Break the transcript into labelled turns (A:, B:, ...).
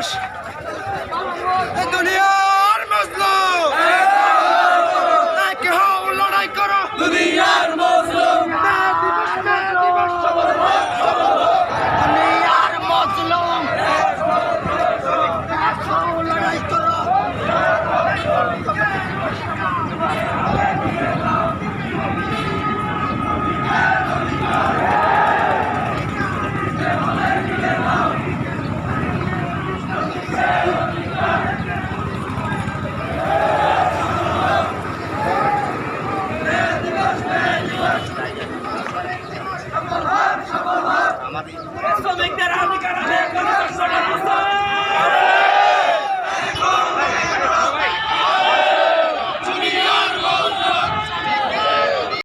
A: Josh. শ্রমিকদের